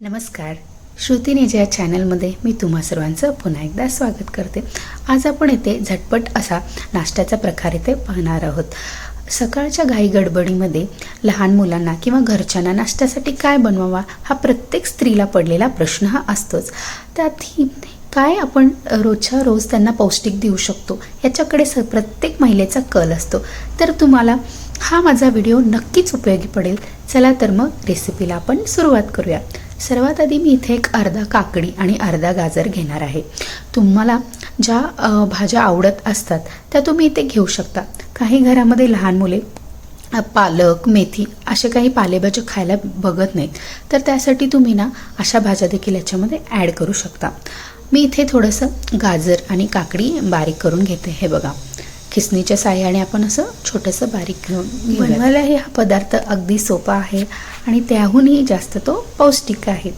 नमस्कार. श्रुतीनेजा या चॅनलमध्ये मी तुम्हा सर्वांचं पुन्हा एकदा स्वागत करते. आज आपण इथे झटपट असा नाश्त्याचा प्रकार इथे पाहणार आहोत. सकाळच्या घाई गडबडीमध्ये लहान मुलांना किंवा घरच्यांना नाश्त्यासाठी काय बनवावा हा प्रत्येक स्त्रीला पडलेला प्रश्न हा असतोच. त्यातही काय आपण रोजच्या रोज त्यांना पौष्टिक देऊ शकतो याच्याकडे स प्रत्येक महिलेचा कल असतो. तर तुम्हाला हा माझा व्हिडिओ नक्कीच उपयोगी पडेल. चला तर मग रेसिपीला आपण सुरुवात करूया. सर्वात आधी मी इथे एक अर्धा काकडी आणि अर्धा गाजर घेणार आहे. तुम्हाला ज्या भाज्या आवडत असतात त्या तुम्ही इथे घेऊ शकता. काही घरामध्ये लहान मुले पालक मेथी असे काही पालेभाज्या खायला बघत नाहीत. तर त्यासाठी तुम्ही ना अशा भाज्या देखील याच्यामध्ये ॲड करू शकता. मी इथे थोडंसं गाजर आणि काकडी बारीक करून घेते हे बघा. खिसणीच्या साह्याने आपण असं छोटंसं बारीक घेऊन बनवायलाही हा पदार्थ अगदी सोपा आहे आणि त्याहूनही जास्त तो पौष्टिक आहे.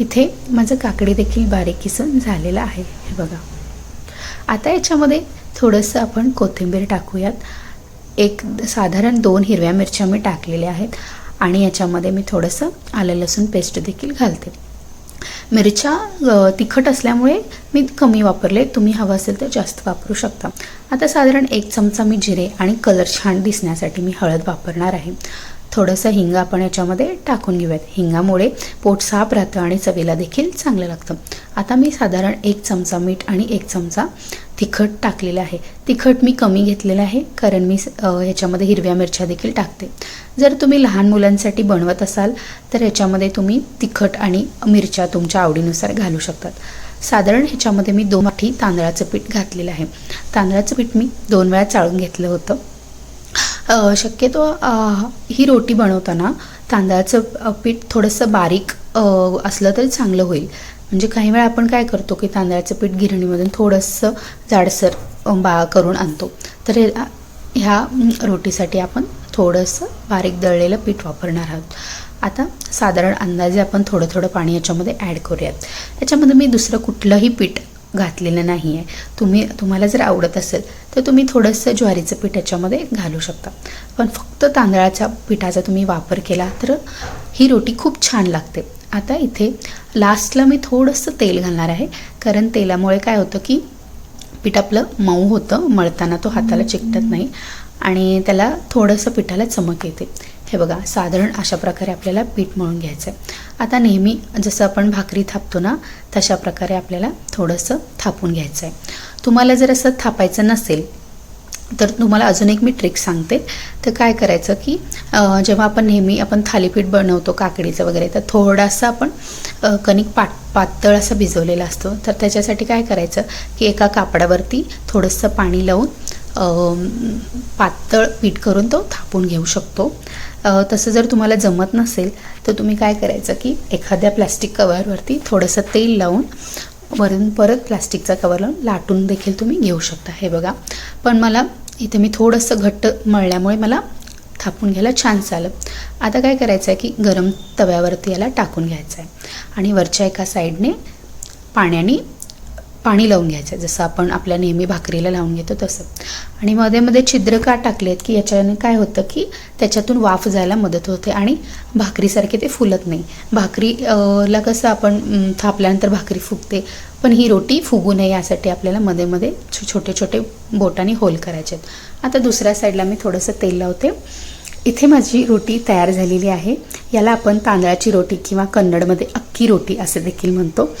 इथे माझं काकडी देखील बारीक किसून झालेलं आहे. हे बघा. आता याच्यामध्ये थोडंसं आपण कोथिंबीर टाकूयात. एक साधारण दोन हिरव्या मिरच्या मी टाकलेल्या आहेत आणि याच्यामध्ये मी थोडंसं आलं लसूण पेस्ट देखील घालते. मिरच्या तिखट असल्यामुळे मी कमी वापरले. तुम्ही हवं असेल तर जास्त वापरू शकता. आता साधारण एक चमचा मी जिरे आणि कलर छान दिसण्यासाठी मी हळद वापरणार आहे. थोडंसं हिंग आपण याच्यामध्ये टाकून घेऊयात. हिंगामुळे पोट साफ राहतं आणि चवीला देखील चांगलं लागतं. आता मी साधारण एक चमचा मीठ आणि एक चमचा तिखट टाकलेलं आहे. तिखट मी कमी घेतलेलं आहे कारण मी ह्याच्यामध्ये हिरव्या मिरच्या देखील टाकते. जर तुम्ही लहान मुलांसाठी बनवत असाल तर ह्याच्यामध्ये तुम्ही तिखट आणि मिरच्या तुमच्या आवडीनुसार घालू शकतात. साधारण ह्याच्यामध्ये मी दोन वाटी तांदळाचं पीठ घातलेलं आहे. तांदळाचं पीठ मी दोन वेळा चाळून घेतलं होतं. शक्यतो ही रोटी बनवताना तांदळाचं पीठ थोडंसं बारीक असलं तरी चांगलं होईल. म्हणजे काही वेळा आपण काय करतो की तांदळाचं पीठ गिरणीमधून थोडंसं जाडसर बा करून आणतो. तर ह्या रोटीसाठी आपण थोडंसं बारीक दळलेलं पीठ वापरणार आहोत. आता साधारण अंदाजे आपण थोडं थोडं पाणी याच्यामध्ये ॲड करूयात. याच्यामध्ये मी दुसरं कुठलंही पीठ घातलेलं नाही आहे तुम्ही तुम्हाला जर आवडत असेल तर तुम्ही थोडंसं ज्वारीचं पीठ याच्यामध्ये घालू शकता. पण फक्त तांदळाच्या पिठाचा तुम्ही वापर केला तर ही रोटी खूप छान लागते. आता इथे लास्टला मी थोडंसं तेल घालणार आहे कारण तेलामुळे काय होतं की पीठ आपलं मऊ होतं मळताना तो हाताला चिकटत नाही आणि त्याला थोडंसं पिठाला चमक येते. हे बघा साधारण अशा प्रकारे आपल्याला पीठ मळून घ्यायचं आहे आता नेहमी जसं आपण भाकरी थापतो ना तशा प्रकारे आपल्याला थोडंसं थापून घ्यायचं आहे तुम्हाला जर असं थापायचं नसेल तर तुम्हाला अजून एक मी ट्रिक सांगते. तर काय करायचं की जेव्हा आपण नेहमी आपण थालीपीठ बनवतो काकडीचं वगैरे तर थोडासा आपण कणिक पाट पातळ असं भिजवलेला असतो. तर त्याच्यासाठी काय करायचं की एका कापडावरती थोडंसं पाणी लावून पातळ पीठ करून तो थापून घेऊ शकतो. तसं जर तुम्हाला जमत नसेल तर तुम्ही काय करायचं की एखाद्या प्लॅस्टिक कवरवरती थोडंसं तेल लावून वरून परत प्लास्टिकचा कवर लावून लाटून देखील तुम्ही घेऊ शकता. हे बघा. पण मला इथे मी थोडंसं घट्ट मळल्यामुळे मला थापून घ्यायला छान झालं आता काय करायचं आहे की गरम तव्यावरती याला टाकून घ्यायचं आहे आणि वरच्या एका साईडने पाण्याने पाणी लावून घ्यायचं. जसं आपण आपल्या नेहमी भाकरीला लावून घेतो तसं. आणि मध्ये मध्ये छिद्र का टाकलेत की याच्याने काय होतं की त्याच्यातून वाफ जायला मदत होते आणि भाकरीसारखे ते फुलत नाही. भाकरी ला कसं आपण थापल्यानंतर भाकरी फुगते पण ही रोटी फुगू नये यासाठी आपल्याला मध्ये मध्ये छो- छोटे छोटे बोटाने होल करायचे आहेत. आता दुसऱ्या साईडला मी थोडंसं तेल लावते. इथे माझी रोटी तयार झालेली आहे. याला आपण तांदळाची रोटी किंवा कन्नडमध्ये अख्खी रोटी असं देखील म्हणतो.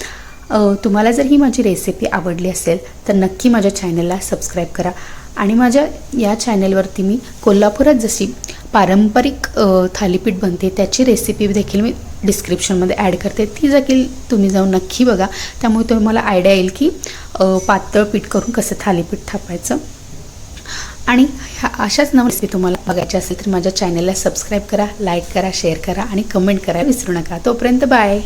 तुम्हाला जर ही माझी रेसिपी आवडली असेल तर नक्की माझ्या चॅनलला सबस्क्राईब करा. आणि माझ्या या चॅनलवरती मी कोल्हापुरात जशी पारंपरिक थालीपीठ बनते त्याची रेसिपी देखील मी डिस्क्रिप्शनमध्ये ॲड करते. ती देखील तुम्ही जाऊन नक्की बघा. त्यामुळे तुम्हाला आयडिया येईल की पातळ पीठ करून कसं थालीपीठ थापायचं. आणि ह्या अशाच नव रेसिपी तुम्हाला बघायची असेल तर माझ्या चॅनलला सबस्क्राईब करा लाईक करा शेअर करा आणि कमेंट करा. विसरू नका. तोपर्यंत बाय